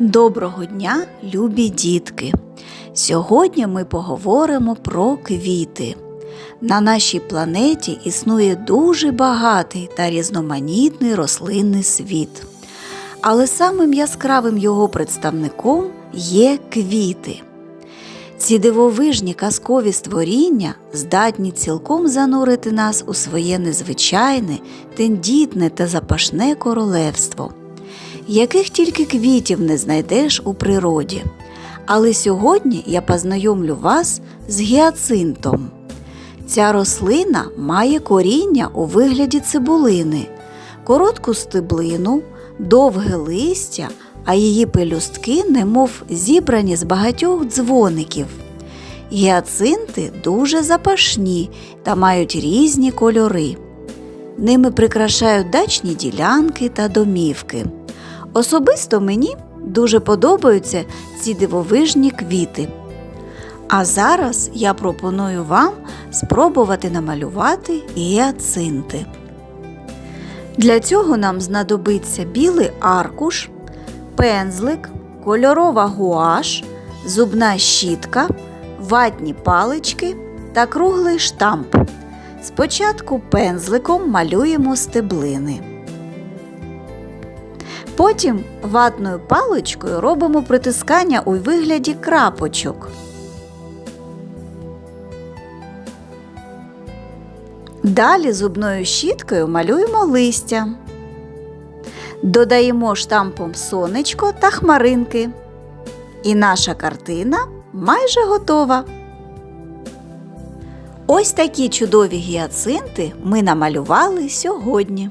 Доброго дня, любі дітки! Сьогодні ми поговоримо про квіти. На нашій планеті існує дуже багатий та різноманітний рослинний світ. Але самим яскравим його представником є квіти. Ці дивовижні казкові створіння здатні цілком занурити нас у своє незвичайне, тендітне та запашне королевство яких тільки квітів не знайдеш у природі. Але сьогодні я познайомлю вас з гіацинтом. Ця рослина має коріння у вигляді цибулини, коротку стеблину, довге листя, а її пелюстки немов зібрані з багатьох дзвоників. Гіацинти дуже запашні та мають різні кольори. Ними прикрашають дачні ділянки та домівки. Особисто мені дуже подобаються ці дивовижні квіти. А зараз я пропоную вам спробувати намалювати гіацинти. Для цього нам знадобиться білий аркуш, пензлик, кольорова гуаш, зубна щітка, ватні палички та круглий штамп. Спочатку пензликом малюємо стеблини. Потім ватною паличкою робимо притискання у вигляді крапочок. Далі зубною щіткою малюємо листя. Додаємо штампом сонечко та хмаринки. І наша картина майже готова. Ось такі чудові гіацинти ми намалювали сьогодні.